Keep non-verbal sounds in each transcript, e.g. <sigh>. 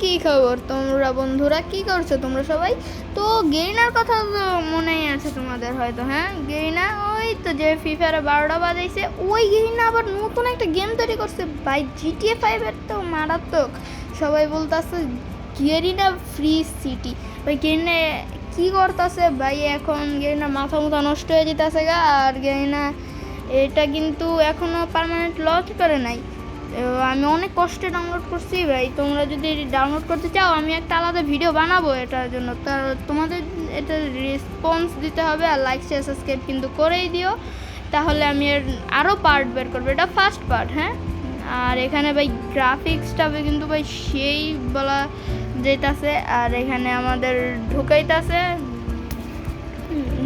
কি খবর? তোমরা বন্ধুরা কি করছ? তোমরা সবাই? তো গেইনার কথা মনেই আছে তোমাদের হয়তো হ্যাঁ? গেইনা ওই তো যে ফ্রি ফায়ারে বারোটা বাজাইছে, ওই গেইনা আবার নতুন একটা গেম তৈরি করছে। বাই জিটিএ ফাইভের তো মারাত্মক। সবাই বলতেছে, গেরিনা ফ্রি সিটি ভাই, গেরিনা কি করতেছে? ভাই, এখন গেরিনা মাথা মুথা নষ্ট হয়ে যেতেছে গা। আর গেরিনা, এটা কিন্তু এখনও পার্মানেন্ট লঞ্চ করে নাই। আমি অনেক কষ্টে ডাউনলোড করছি ভাই। তোমরা যদি ডাউনলোড করতে চাও, আমি একটা আলাদা ভিডিও বানাবো এটার জন্য। তার তোমাদের এটা রেসপন্স দিতে হবে আর লাইক শেয়ার সাবস্ক্রাইব কিন্তু করেই দিও। তাহলে আমি এর আরও পার্ট বের করব। এটা ফার্স্ট পার্ট হ্যাঁ? আর এখানে ভাই গ্রাফিক্সটা কিন্তু ভাই সেই বলা যেতাছে। আর এখানে আমাদের ঢুকাইতাছে।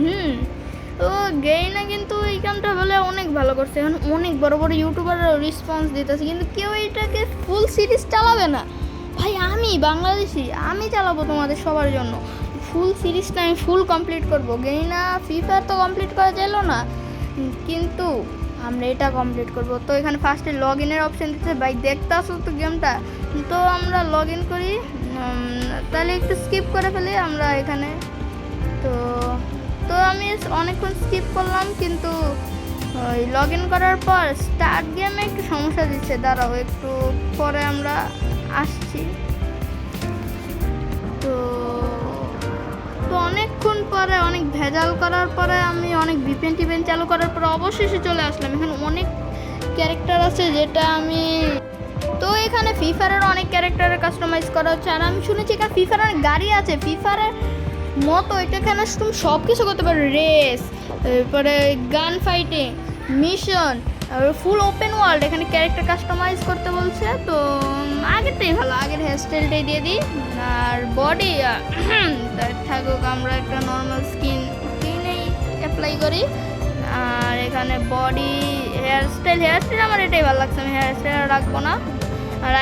হুম। তো গেইনা কিন্তু এই কামটা বলে অনেক ভালো করছে। এখন অনেক বড় বড় ইউটিউবাররা রেসপন্স দিতেছে, কিন্তু কেউ এটাকে ফুল সিরিজ চালাবে না। ভাই, আমি বাংলাদেশি, আমি চালাবো তোমাদের সবার জন্য। ফুল সিরিজটা আমি ফুল কমপ্লিট করব। গেইনা ফ্রি ফায়ার তো কমপ্লিট করা গেল না। কিন্তু আমরা এটা কমপ্লিট করব। তো এখানে ফার্স্টে লগ ইনের অপশান দিচ্ছে ভাই দেখতে আসো তো গেমটা? তো আমরা লগ ইন করি তাহলে একটু স্কিপ করে ফেলি আমরা এখানে। তো তো আমি অনেকক্ষণ স্কিপ করলাম, কিন্তু ওই লগ ইন করার পর স্টার্ট গেমে একটু সমস্যা দিচ্ছে। দাঁড়াও, একটু পরে আমরা আসছি। তো তো অনেকক্ষণ পরে, অনেক ভেজাল করার পরে আমি অনেক ভিপেন টিপেন চালু করার পরে অবশেষে চলে আসলাম। এখানে অনেক ক্যারেক্টার আছে যেটা আমি তো এখানে ফিফারের অনেক ক্যারেক্টারের কাস্টমাইজ করা হচ্ছে। আর আমি শুনেছি এখানে ফিফারের গাড়ি আছে। ফিফারের মতো এটা এখানে তুমি সব কিছু করতে পারো। রেস তারপরে গান ফাইটিং মিশন আর ফুল ওপেন ওয়ার্ল্ড এখানে ক্যারেক্টার কাস্টমাইজ করতে বলছে, তো আগেরটাই ভালো। আগের হেয়ারস্টাইলটাই দিয়ে দিই। আর বডি <clears throat> থাকুক, আমরা একটা নর্মাল স্কিন স্কিনেই অ্যাপ্লাই করি। আর এখানে বডি হেয়ারস্টাইল হেয়ারস্টাইল আমার এটাই ভালো লাগছে। আমি হেয়ারস্টাইল রাখব না। আর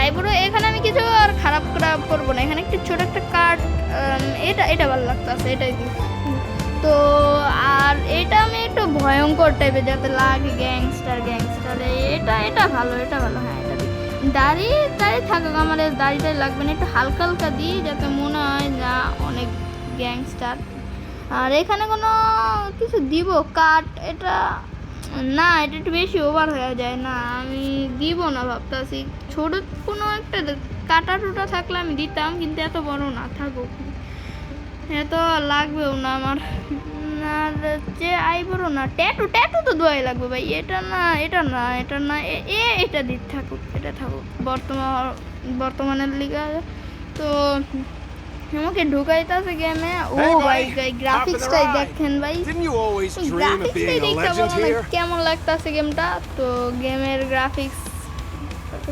এখানে আমি কিছু আর খারাপ খারাপ করব না। এখানে একটু ছোট একটা কাট এটা এটা ভালো লাগতেছে, এটাই দিই। তো, আর এটা আমি একটু ভয়ঙ্কর টাইপের যাতে লাগে গ্যাংস্টার গ্যাংস্টার এটা এটা ভালো এটা ভালো হ্যাঁ এটা দাড়ি দাড়ি থাকুক, আমার দাড়িটাই লাগবে না, একটু হালকা হালকা দিই, যাতে মনে হয় না অনেক গ্যাংস্টার আর এখানে কোনো কিছু দিব? কাট এটা না, এটা একটু বেশি ওভার হয়ে যায় না, আমি দিব না ভাবতেছি। ছোট কোনো একটা কাটা টুটা থাকলে আমি দিতাম, কিন্তু এত বড় না, থাকুক। এত লাগবেও না আমার। আর যে আইবড়ো না, ট্যাটু ট্যাটু তো দোয়াই লাগবে ভাই, এটা না এটা না এটা না, এ- এটা দিতে থাকুক, এটা থাকুক। বর্তমান বর্তমানের লিগা, তো আমাকে ঢুকাইতাছে গেমে ও ভাই. ভাই গ্রাফিক্সটাই. দেখেন ভাই। গ্রাফিক্সটাই দেখতে বলো না কেমন লাগতাছে গেমটা তো গেমের গ্রাফিক্স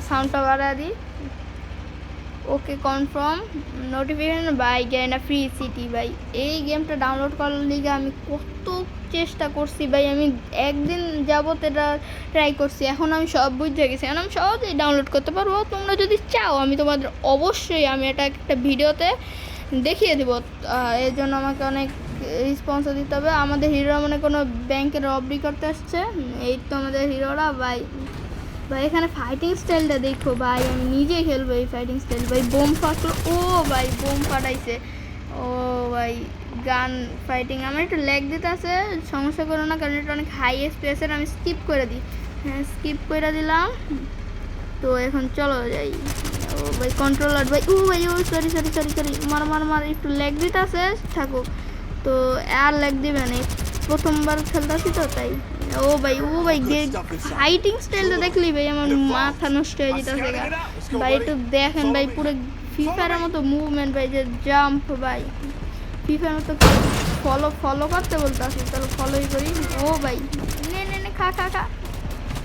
সাউন্ডটা বাড়া দিই। Okay confirm notification by Garena free city ভাই এই গেমটা ডাউনলোড করার লিগে আমি কত চেষ্টা করছি ভাই, আমি একদিন যাবত এটা ট্রাই করছি, এখন আমি সব বুঝে গেছি। এখন আমি সহজেই ডাউনলোড করতে পারব। তোমরা যদি চাও, আমি তোমাদের অবশ্যই আমি এটা একটা ভিডিওতে দেখিয়ে দেবো। এর জন্য আমাকে অনেক রেসপন্স দিতে হবে। আমাদের হিরোরা মানে কোনো ব্যাংকের রবরি করতে আসছে। এই তো আমাদের হিরোরা ভাই ভাই, এখানে ফাইটিং স্টাইলটা দেখো ভাই, আমি নিজেই খেলব এই ফাইটিং স্টাইল ভাই, বোম ফাটলো। ও ভাই, বোম ফাটাইছে। ও ভাই, গান ফাইটিং আমার একটু ল্যাগ দিতে আছে সমস্যা করো না, কারণ এটা অনেক হাই এক্সপ্রেসের আমি স্কিপ করে দিই। হ্যাঁ স্কিপ করে দিলাম। তো এখন চলো যাই। ও ভাই কন্ট্রোলার ভাই, ও ভাই, ও সরি সরি সরি সরি মার মার মার, একটু ল্যাগ দিতে আছে থাকুক তো আর ল্যাগ দিবে না। প্রথমবার খেলতেছি তো, তাই। ও ভাই ও ভাই ফাইটিং স্টাইলটা দেখলি ভাই আমার মাথা নষ্ট হয়ে যেতেছে ভাই একটু দেখেন ভাই পুরো ফিফারের মতো মুভমেন্ট ভাই যে জাম্প ভাই। ফিফার মতো ফলো ফলো করতে বলতে আসি তাহলে ফলোই করি। ও ভাই নে নে নে খা খা খা।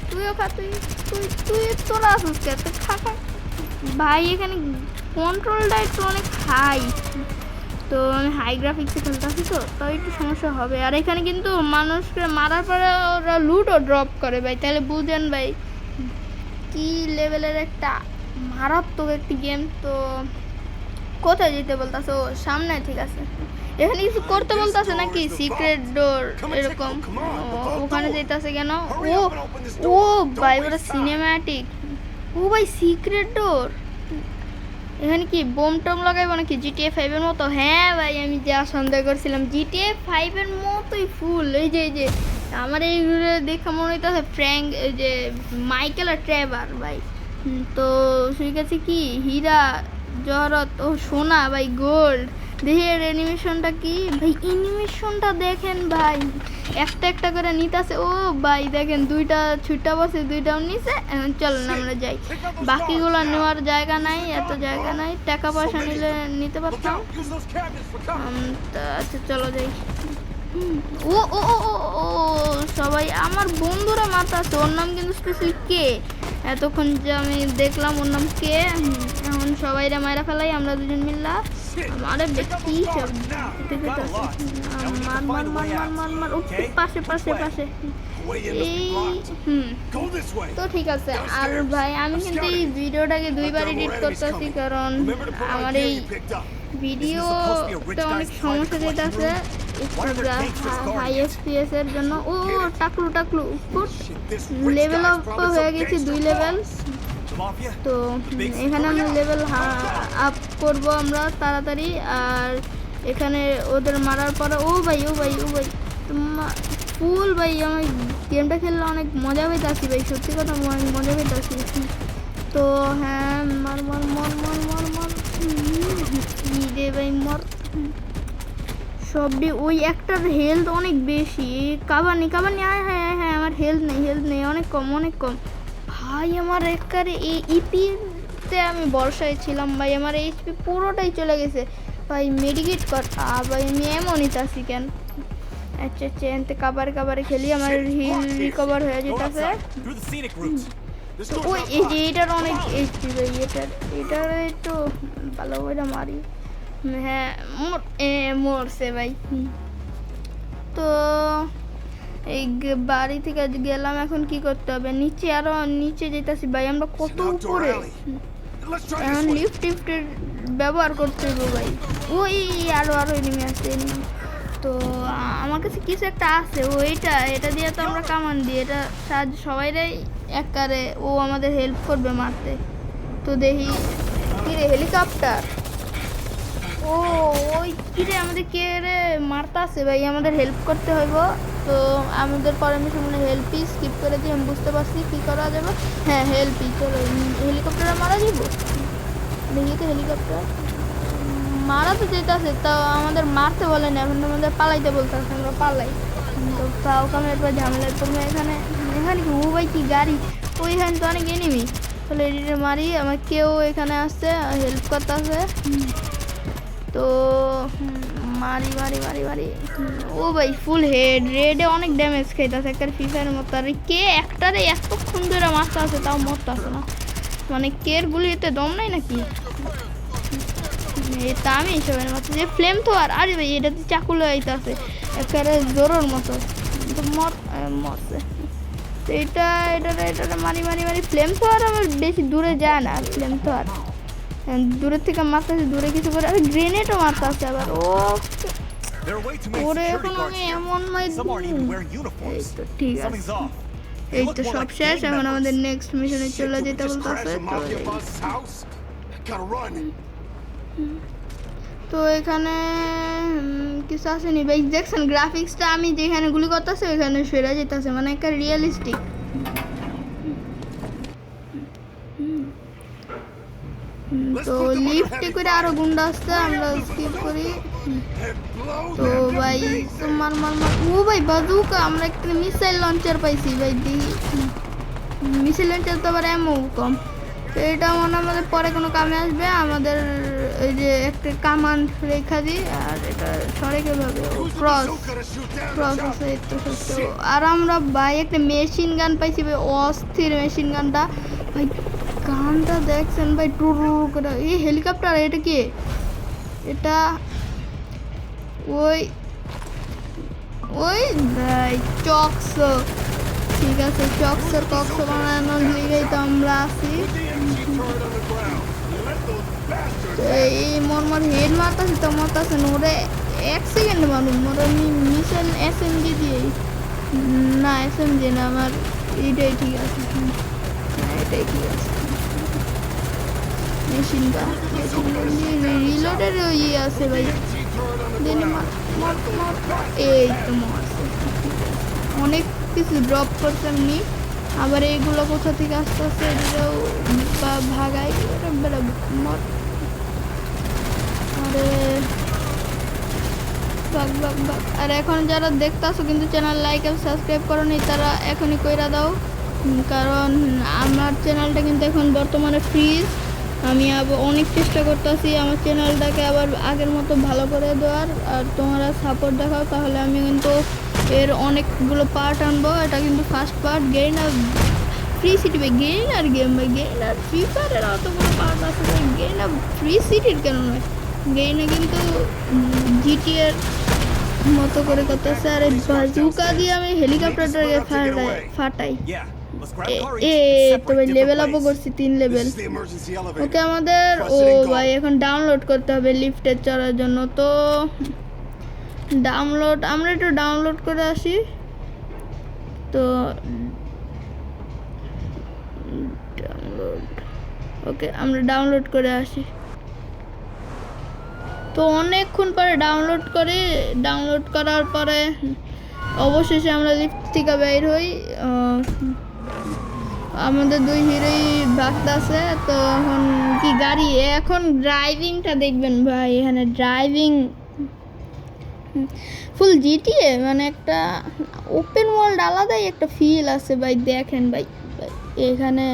তুইও খা তুই তুই তুই তোরা আসিস খা খা। ভাই এখানে কন্ট্রোলটা একটু অনেক হাই তো আমি হাই গ্রাফিক্সে খেলতেছি তো তো একটু সমস্যা হবে। আর এখানে কিন্তু মানুষকে মারার পরে ওরা লুটও ড্রপ করে ভাই। তাহলে বুঝেন ভাই, কি লেভেলের একটা মারাত্মক একটি গেম তো কোথায় যেতে বলতেছে? ও সামনে, ঠিক আছে। এখানে কিছু করতে বলতেছে নাকি? সিক্রেট ডোর এরকম? ওখানে যেতেছে কেন? ও ও ভাই ওরা সিনেম্যাটিক ও ভাই সিক্রেট ডোর এখানে কি বোম টম লাগাইবো নাকি জিটিএ ফাইভের মতো? হ্যাঁ ভাই, আমি যা সন্দেহ করছিলাম। জিটিএ ফাইভের মতোই ফুল এই যে এই যে, আমার এইগুলো দেখে মনে হইতেছে ফ্র্যাঙ্ক এই যে মাইকেল আর ট্রেভার ভাই। তো, সেই কাছে কি? হীরা, জহরত, ও সোনা ভাই গোল্ড দেখি এর অ্যানিমেশনটা কি? ভাই অ্যানিমেশনটা দেখেন ভাই। একটা একটা করে নিতেছে। ও ভাই দেখেন দুইটা ছুটা বসে দুইটাও এখন চলেন আমরা যাই। বাকিগুলো নেওয়ার জায়গা নাই এত জায়গা নাই। টাকা পয়সা নিলে নিতে পারতাম। আচ্ছা চলো যাই। ও ও ও ও, সবাই আমার বন্ধুরা মাথা আছে ওর নাম কিন্তু স্পেশালি কে? এতক্ষণ যে আমি দেখলাম ওর নাম কে? এখন সবাই রে মায়েরা ফেলাই আমরা দুজন মিল্লা। আরে ব্যক্তি। মার মার মার মার মার মার পাশে পাশে পাশে। এই হুম! তো ঠিক আছে আর ভাই আমি কিন্তু এই ভিডিওটাকে দুইবার এডিট করতেছি কারণ আমার এই picked অনেক সমস্যা যেতেছে হাই এফপিএস এর জন্য। ও টাকলু টাকলু লেভেল আপ হয়ে গেছে দুই লেভেল তো এখানে আমরা লেভেল আপ করব আমরা তাড়াতাড়ি, আর এখানে ওদের মারার পরে, ও ভাই ও ভাই ও ভাই ফুল ভাই, আমি গেমটা খেললে অনেক মজা পেতাছি ভাই, সত্যি কথা অনেক মজা পেতাছি তো হ্যাঁ মার মার, মর মর মর মর রে ভাই, মর। সবটি ওই একটার হেলথ অনেক বেশি। কাবানি কাবানি হ্যাঁ হ্যাঁ হ্যাঁ আমার হেলথ নেই হেলথ নেই, অনেক কম অনেক কম। ভাই, আমার একবারে এই ইপিতে আমি বর্ষায় ছিলাম ভাই, আমার এইচপি পুরোটাই চলে গেছে। ভাই মেডিকেট কর। ভাই, আমি এমনই তাসি কেন? আচ্ছা আচ্ছা এনতে কাবারে কাবারে খেলি, আমার হিল রিকভার হয়ে যেতেছে। ওই, এই যে. এটার অনেক এইচপি ভাই, এটার এটার একটু ভালো করে মারি। হ্যাঁ মরছে ভাই। তো এই বাড়ি থেকে গেলাম, এখন কি করতে হবে? নিচে আরও, নিচে যেতেছি ভাই, আমরা কত উপরে? এখন লিফট টিফটের ব্যবহার করতে হবে ভাই। ওই আরও আরও এনিমি আছে তো আমার কাছে কিছু একটা আছে ওইটা এটা দিয়ে তো আমরা কামান দিই এটা সাহায্য সবাইরাই এককারে ও আমাদের হেল্প করবে মারতে। তো দেখি কিরে হেলিকপ্টার ও ওই কিরে আমাদের কে রে মারতে আছে ভাই আমাদের হেল্প করতে হইব। তো আমাদের পারমিশন মানে হেল্পই স্কিপ করে দিয়ে আমি বুঝতে পারছি কী করা যাবে। হ্যাঁ হেল্পই চলো হেলিকপ্টারে মারা যাব? দেখি তো হেলিকপ্টার মারা তো যেতেছে তো আমাদের মারতে বলে না এখন আমাদের পালাইতে বলতেছে আমরা পালাই। তো তাও কামের একবার ঝামেলা তুমি এখানে এখানে কি ভাই কি গাড়ি? ওইখানে তো অনেক এনিমি তাহলে এডিটে মারি আমার কেউ এখানে আসছে হেল্প করতেছে। তো হুম, মারি মারি মারি মারি। ও ভাই ফুল হেড রেডে অনেক ড্যামেজ খাইতেছে একটা ফ্রি ফায়ারের মতো। আর কে একটারে এতক্ষণ ধরে মারতে আছে, তাও মরতে না। মানে কের গুলিতে দম নাই নাকি? এটা আমি হিসেবে মাত্র যে ফ্লেম তো আর আরে ভাই, এটা তো চাকু লাগাইতে আছে একেবারে জোরের মতো। মর মরছে। তো এটা এটা এটা মারি মারি মারি ফ্লেম তো আর আমার বেশি দূরে যায় না ফ্লেম তো আর দূরে থেকে মারতেছে দূরে কিছু করে আমি গ্রেনেডও মারতেছে আবার। ও। আমি ঠিক আছে। এই তো সব শেষ এখন আমাদের নেক্সট মিশনে চলে যেতে বলতেছে তো এখানে কিছু আসেনি। বেশ দেখছেন গ্রাফিক্সটা আমি যেখানে গুলি করতেছে ওইখানে সেরা যেতেছে মানে একটা রিয়েলিস্টিক তো লিফটে করে আরও গুন্ডা আসছে আমরা স্কিপ করি। তো ভাই মার মার মার। ও ভাই বাজুকা আমরা একটা মিসাইল লঞ্চার পাইছি ভাই দেখি মিসাইল লঞ্চার তো আবার এমও কম। তো এটা মনে আমাদের পরে কোনো কামে আসবে আমাদের এই যে একটা কামান রেখা দিই আর এটা সরে কীভাবে? ক্রস ক্রস আছে তো আর আমরা ভাই একটা মেশিন গান পাইছি ভাই অস্থির মেশিন গানটা ভাই গানটা দেখছেন ভাই টুর করে। এই হেলিকপ্টার এটা কি? এটা ওই ওই ভাই চক্স। ঠিক আছে চক্সের কক্স বানানোর লিগেই তো আমরা তো এই মোর মোর হেড মারতাছি তো মারতাছে ওরে এক সেকেন্ড মারুম মোর আমি মিশন এস এম জি না এস এম জি না আমার এইটাই ঠিক আছে। হ্যাঁ, এটাই ঠিক আছে। মেশিন গান রিলোডের ইয়ে আছে ভাই। এই তো মারছে অনেক কিছু ড্রপ করছে এমনি আবার এইগুলো কোথা থেকে আস্তে আস্তে এগুলোও ভাগাই মর আরে, বাক বাক বাক। আর এখন যারা দেখতাছো কিন্তু চ্যানেল লাইক আর সাবস্ক্রাইব করনি তারা এখনই কইরা দাও। কারণ আমার চ্যানেলটা কিন্তু এখন বর্তমানে ফ্রিজ আমি আবার অনেক চেষ্টা করতেছি আমার চ্যানেলটাকে আবার আগের মতো ভালো করে দেওয়ার, আর তোমরা সাপোর্ট দেখাও, তাহলে আমি কিন্তু এর অনেকগুলো পার্ট আনব। এটা কিন্তু ফার্স্ট পার্ট গেইন আর ফ্রি সিটি ভাই গেইন আর গেম ভাই গেইন আর ফ্রি ফায়ারের অতগুলো পার্ট আছে গেইন আর ফ্রি সিটির কেন নয়? গেইনে কিন্তু জিটিএর মতো করে করতেছে। আর বাজুকা দিয়ে আমি হেলিকপ্টারটাকে ফাটাই। ফাটাই এ- লেভেল আপও. করছি তিন লেভেল. ওকে আমাদের ও. ভাই এখন ডাউনলোড করতে হবে লিফটে চড়ার জন্য তো ডাউনলোড আমরা একটু ডাউনলোড করে আসি তো ডাউনলোড ওকে আমরা ডাউনলোড করে আসি তো অনেকক্ষণ পরে ডাউনলোড করি ডাউনলোড করার পরে অবশেষে আমরা লিফট থেকে বের হই আহ, আমাদের দুই হিরোই বাগদাছে তো এখন কি গাড়ি? এখন ড্রাইভিংটা দেখবেন ভাই, এখানে ড্রাইভিং ফুল জিটিএ মানে একটা ওপেন ওয়ার্ল্ড আলাদাই একটা ফিল আছে ভাই, দেখেন ভাই এখানে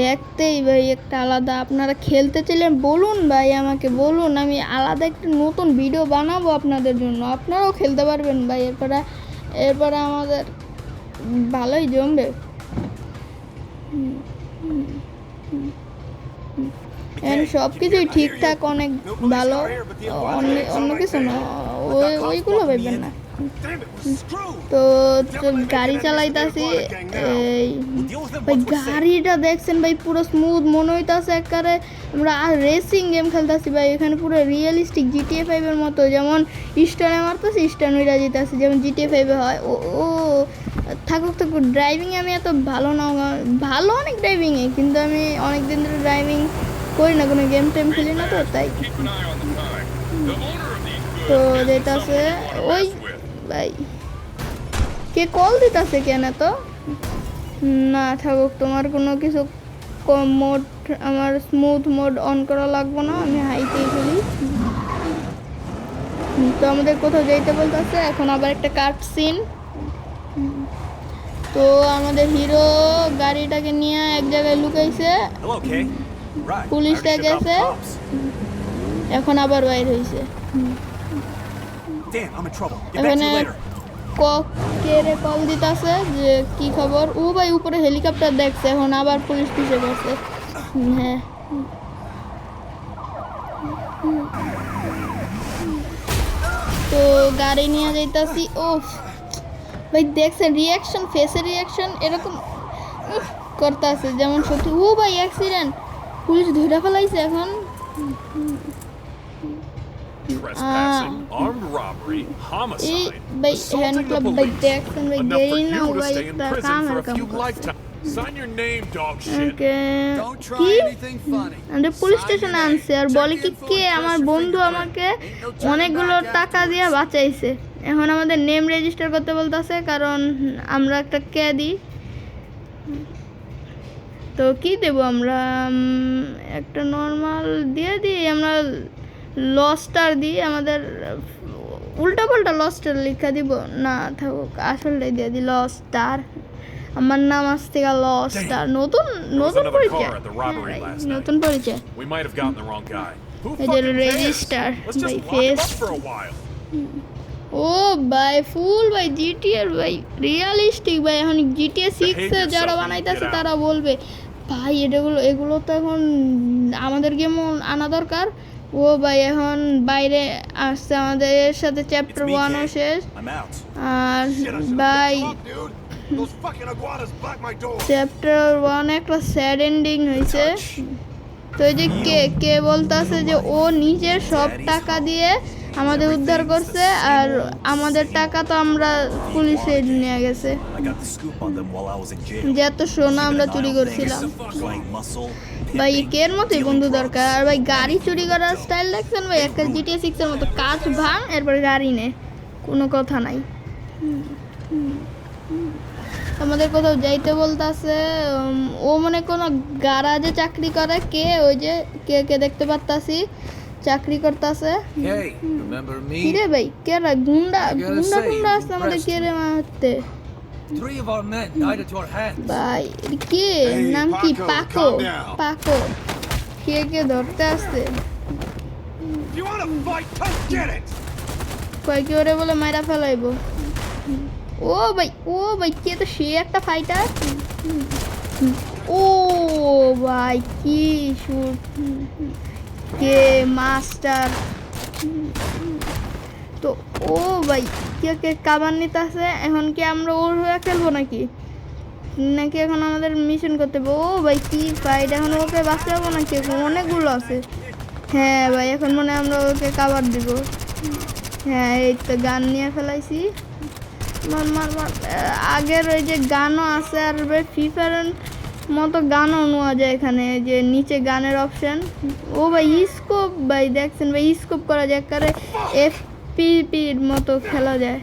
দেখতেই ভাই একটা আলাদা, আপনারা খেলতে চাইলেন বলুন ভাই আমাকে, বলুন, আমি আলাদা একটা নতুন ভিডিও বানাবো আপনাদের জন্য, আপনারাও খেলতে পারবেন ভাই, এরপরে এরপরে আমাদের ভালোই জমবে। সব কিছুই ঠিকঠাক, অনেক ভালো, অন্য কিছু না, ওই, ওইগুলো ভেবেন না. তো গাড়ি চালাইতাছি, এই, ভাই. গাড়িটা দেখছেন ভাই, পুরো স্মুথ মনে হইতাছে একবারে আমরা রেসিং গেম খেলতেছি ভাই, এখানে পুরো রিয়েলিস্টিক জিটিএ ফাইভের মতো, যেমন স্টানে মারতেছি স্টান উইরা যেতেছে যেমন জিটিএ ফাইভে হয়, ও ও থাকুক থাকুক ড্রাইভিং আমি এত ভালো না, ভালো অনেক ড্রাইভিংয়ে কিন্তু আমি অনেক দিন ধরে ড্রাইভিং করি না, কোনো গেম টেম খেলি না তো, তাই। তো wanna ওই ভাই। কে কল দিতাছে কেন তো না থাকুক, তোমার কোনো কিছু কম মোড আমার স্মুথ মোড অন করা লাগবে না, আমি হাইতেই খেলি। তো আমাদের কোথাও যাইতে বলতেছে, এখন আবার একটা কাট সিন তো আমাদের হিরো গাড়িটাকে নিয়ে এক জায়গায় লুকাইছে। The cops. এখন আবার বাইর হয়েছে এখানে রে কল দিতাছে যে কি খবর? ও ভাই উপরে হেলিকপ্টার দেখছে এখন আবার পুলিশ পিছে করছে হ্যাঁ। তো গাড়ি নিয়ে যাইতাছি। ও ভাই দেখছেন রিয়াকশন ফেসের রিয়াকশন এরকম করতেছে। যেমন সত্যি ও ভাই অ্যাক্সিডেন্ট পুলিশ ধরে ফেলাইছে এখন। পুলিশ স্টেশন আনছে আর বলে কি কে আমার বন্ধু আমাকে অনেকগুলো টাকা দিয়ে বাঁচাইছে। এখন আমাদের নেম রেজিস্টার করতে বলতেছে কারণ আমরা একটা কে দিই তো কি দেব আমরা? একটা নর্মাল দিয়ে দিই আমরা লস্টার দিই আমাদের উল্টা পাল্টা লস্টার লিখা দিব। না থাকুক আসলটাই দিয়ে দিই লস্টার আমার নাম আজ থেকে লস্টার নতুন নতুন পরিচয়। হ্যাঁ. নতুন পরিচয়। Guy. Who এই যে fucking cares? register ও ভাই ফুল ভাই জিটিএর ভাই রিয়ালিস্টিক ভাই এখন জিটিএ সিক্স যারা বানাইতেছে তারা বলবে ভাই এটাগুলো এগুলো তো এখন আমাদের গেমও আনা দরকার। ও ভাই এখন বাইরে আসছে আমাদের সাথে চ্যাপ্টার ওয়ানও শেষ। আর ভাই. চ্যাপ্টার ওয়ান একটা স্যাড এন্ডিং হয়েছে। তো এই যে কে কে বলতাছে যে ও নিজের সব টাকা দিয়ে আমাদের উদ্ধার করছে আর আমাদের টাকা তো আমরা পুলিশে নিয়ে গেছে. যে এত সোনা আমরা চুরি করছিলাম। ভাই কের মতোই বন্ধু দরকার। আর ভাই, গাড়ি চুরি করার স্টাইল দেখছেন ভাই? একটা জিটিএ সিক্স এর মতো কাজ ভাঙ, এরপরে গাড়ি নে। কোনো কথা নাই। আমাদের কোথাও যাইতে বলতাছে ও মনে কোনো গারাজে চাকরি করে? কে? ওই যে, কে কে দেখতে পারতাছি? চাকরি করতেছে। কি রে ভাই কে রে গুন্ডা গুন্ডা গুন্ডা আসছে আমাদের কে রে মারতে? Three of our men died at your hands. ভাই কে? নাম কি? পাকো পাকো। কে কে ধরতে আসছে? If you want to fight, come get it. কয় কি ওরে বলে মাইরা ফেলাইবো? ও ভাই ও ভাই কে তো সে একটা ফাইটার ও ভাই কি শুট কে মাস্টার? তো ও ভাই, কে কে কাবার নিতে আছে এখন কি আমরা ওর হয়ে খেলব নাকি? নাকি এখন আমাদের মিশন করতে হবে? ও ভাই, কি ফাইট এখন ওকে বাঁচাবো নাকি? অনেকগুলো আছে। হ্যাঁ ভাই, এখন মনে হয় আমরা ওকে কাবার দিব। হ্যাঁ এই তো গান নিয়ে ফেলাইছি। মার আগের ওই যে গানও আছে আর ফ্রি ফায়ারের মতো গানও নেওয়া যায় এখানে যে নিচে গানের অপশন ও ভাই স্কোপ ভাই দেখছেন ভাই স্কোপ করা যায় কারে এফ পির মতো খেলা যায়।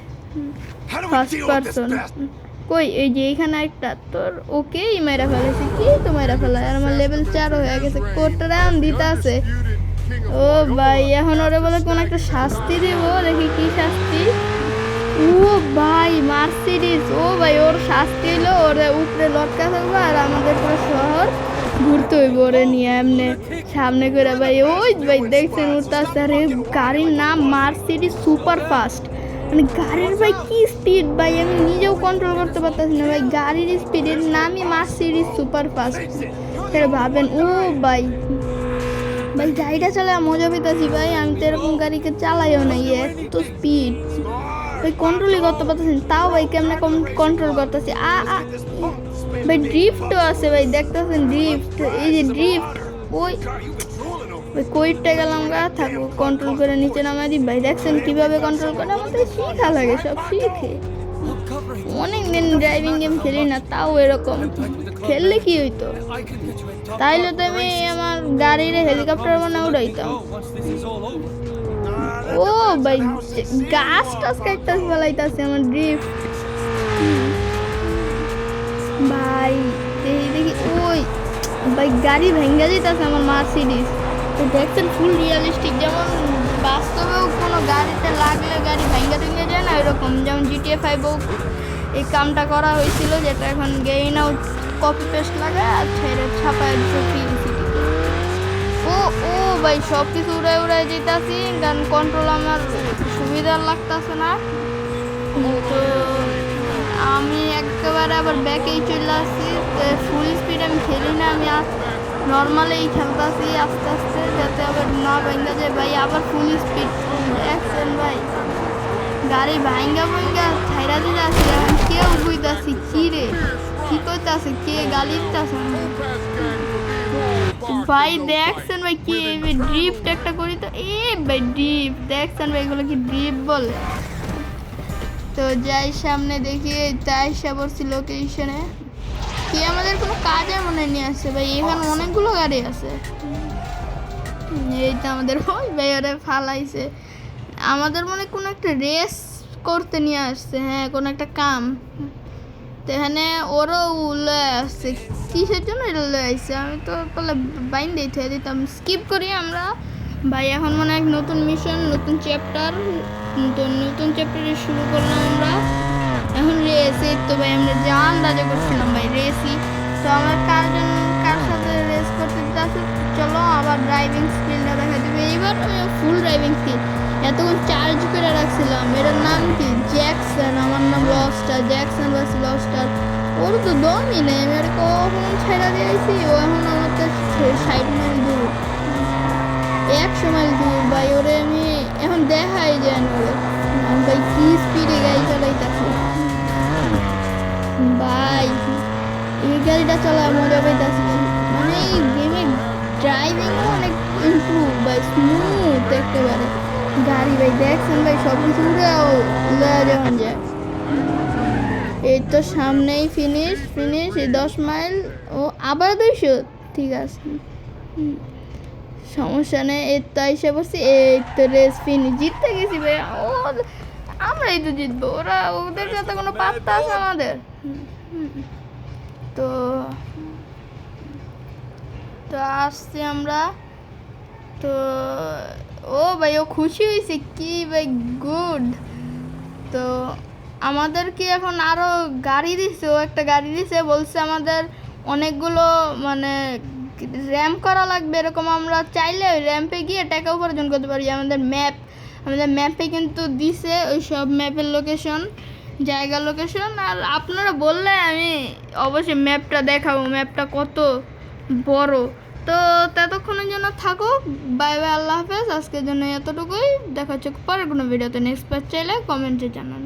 ফার্স্ট পারসন কই এই যে এইখানে একটা তোর ওকেই মেরা ফেলেছে কি তো মেরা ফেলা? আর আমার লেভেল চার হয়ে গেছে কোটা রান দিতে আছে। ও ভাই এখন ওরে বলে কোন একটা শাস্তি দিব দেখি কি শাস্তি। ও ভাই মার্সিডিস ও ভাই, ওর শাস্তি হলো ওরে উপরে লটকা থাকব আর আমাদের পুরো শহর ঘুরতে হইব ওরে নিয়ে এমনি সামনে করে ভাই। ওই ভাই, দেখছেন উঠতে আসতে আরে গাড়ির নাম মার্সিডিস সুপার ফাস্ট মানে গাড়ির ভাই কি স্পিড ভাই, আমি নিজেও কন্ট্রোল করতে পারতেছি না ভাই। গাড়ির স্পিডের নামই মার্সিডিস সুপার ফাস্ট সেটা ভাবেন, ও ভাই ভাই, গাড়িটা চালায় মজা পেতেছি ভাই। আমি তো এরকম গাড়িকে চালাইও না এত স্পিড ভাই কন্ট্রোলই করতে পারতেছি না। তাও ভাই কেমনে কন্ট্রোল করতেছি? আ ভাই ড্রিফটও আছে ভাই, দেখতেছেন ড্রিফট এই যে ড্রিফট ওই ওই কইটটা গেলাম গা থাকব কন্ট্রোল করে নিচে নামাই দিই। ভাই দেখছেন কীভাবে কন্ট্রোল করে? আমাদের শিখা লাগে সব, শিখে। অনেক দিন ড্রাইভিং গেম খেলি না, তাও এরকম। খেললে কি হইতো? তাইলে তো আমি আমার গাড়ির হেলিকপ্টার বানা উড়াইতাম। ও ভাই, গাছ টাছ কাটতাস বলাইতাছে আমার ড্রিফট ভাই, দেখি দেখি, ওই, ভাই, গাড়ি ভেঙে যেতেছে আমার মার্সিডিস তো ফুল রিয়েলিস্টিক যেমন বাস্তবেও কোনো গাড়িতে লাগলে গাড়ি ভেঙে ভেঙে যায় না, এরকম। যেমন জিটিএ ফাইভও এই কামটা করা হয়েছিল, যেটা এখন গেইন আউট কপি পেস্ট লাগে আর ছেড়ে ছাপায় ও ভাই সব কিছু উড়াই উড়াই যেতেছি, গান কন্ট্রোল আমার সুবিধার লাগতেছে না। তো আমি একেবারে আবার ব্যাকেই চলে আসছি ফুল স্পিড আমি খেলি না, আমি নর্মালেই খেলতেছি আস্তে আস্তে, যাতে আবার না ভেঙে যায়। ভাই, আবার ফুল স্পিড দেখছেন ভাই, গাড়ি ভাঙ্গা ভাঙ্গা ছাইরা দিতে আসি এখন কেউ বুঝতেছি কি রে? কি করতেছে কে গালি দিতেছে ভাই দেখছেন ভাই কি ড্রিফট একটা করি তো। এ ভাই ড্রিফট দেখছেন ভাই এগুলো কি ড্রিফট বলে। তো যাই সামনে দেখি তাইসা পড়ছি লোকেশনে কি আমাদের কোনো কাজে মনে নিয়ে আসছে ভাই এখানে অনেকগুলো গাড়ি আছে। এই তো আমাদের ওই ভাই ওরা ফালাইছে। আমাদের মনে কোনো একটা রেস করতে নিয়ে আসছে হ্যাঁ কোনো একটা কাম। তো এখানে ওরও লয়ে আসছে। কিসের জন্য এটা লয়ে আসছে আমি তো বলে বাইন্ডেই থেকে দিতাম। স্কিপ করি আমরা। ভাই, এখন মনে এক নতুন মিশন নতুন চ্যাপ্টার তো নতুন চ্যাপ্টারে শুরু করলাম আমরা। এখন রেসে, তো ভাই, আমরা জান রাজা করছিলাম ভাই রেসই তো আমার কার জন্য, কার সাথে রেস করতে দিতে চলো আবার ড্রাইভিং স্কিলটা দেখা দেবে এইবার ফুল ড্রাইভিং স্কিল এতক্ষণ চার্জ করে রাখছিলাম। এটার নাম কি? জ্যাকসন আমার নাম লস্টার জ্যাকসন বাস লস্টার ওর তো দমই নেই, আমি আর কখন ছেড়া দিয়েছি। ও এখন আমার তো ষাট মাইল দূর। একশো মাইল দূর, ভাই, ওরে আমি এখন দেখাই যায় না ওরে ভাই, কি স্পিডে গাড়ি চালাইতেছি। ভাই, এই গাড়িটা চালা মজা পাইতেছি মানে এই গেমে ড্রাইভিং অনেক ইমপ্রুভ ভাই স্মুথ একেবারে। গাড়ি ভাই দেখছেন ভাই সব কিছু যাওয়ান যায় এই তো সামনেই ফিনিশ ফিনিশ এই দশ মাইল ও আবার দুইশো, ঠিক আছে। সমস্যা নেই, এই তো এসে বসছি এই তো রেস ফিনিশ জিততে গেছি ভাই আমরাই তো জিতবো, ওরা, ওদের সাথে কোনো পাত্তা আছে আমাদের। তো তো আসছি আমরা। তো, ও ভাই, ও খুশি হয়েছে, কি ভাই গুড তো আমাদের কি এখন আরও গাড়ি দিছে, ও একটা গাড়ি দিছে, বলছে আমাদের অনেকগুলো মানে র্যাম্প করা লাগবে, এরকম আমরা চাইলে র্যাম্পে গিয়ে টাকা উপার্জন করতে পারি। আমাদের ম্যাপ আমাদের ম্যাপে কিন্তু দিছে ওই সব ম্যাপের লোকেশন জায়গা লোকেশন আর আপনারা বললে আমি অবশ্যই ম্যাপটা দেখাবো ম্যাপটা কত বড়। তো ততক্ষণের জন্য থাকো। বাই বাই, আল্লাহ হাফেজ। আজকের জন্য এতটুকুই। দেখা হচ্ছে পরের কোনো ভিডিওতে। নেক্সট পার চাইলে কমেন্টে জানান।